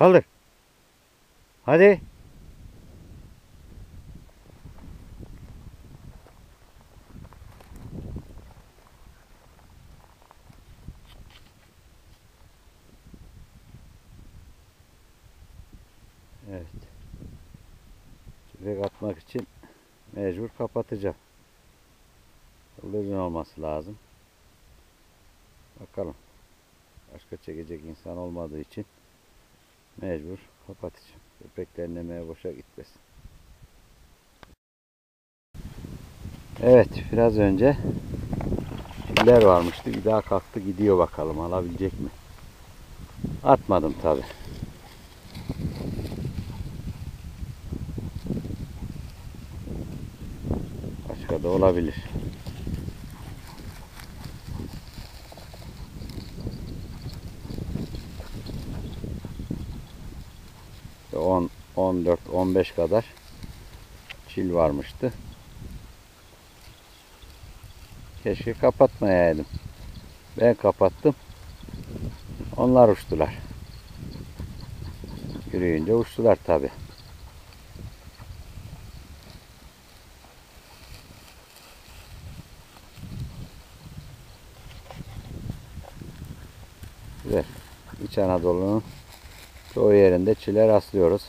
Kaldır. Hadi. Evet. Tüfek atmak için mecbur kapatacağım. Kılıcın olması lazım. Bakalım. Başka çekecek insan olmadığı için mecbur kapatacağım. Köpeklerin emeği boşa gitmesin. Evet biraz önce filler varmıştı. Bir daha kalktı gidiyor bakalım alabilecek mi? Atmadım tabi. Başka da olabilir. 10, 14, 15 kadar çil varmıştı. Keşke kapatmayaydım. Ben kapattım. Onlar uçtular. Yürüyünce uçtular tabi. Güzel. İç Anadolu'nun çoğu yerinde çile rastlıyoruz.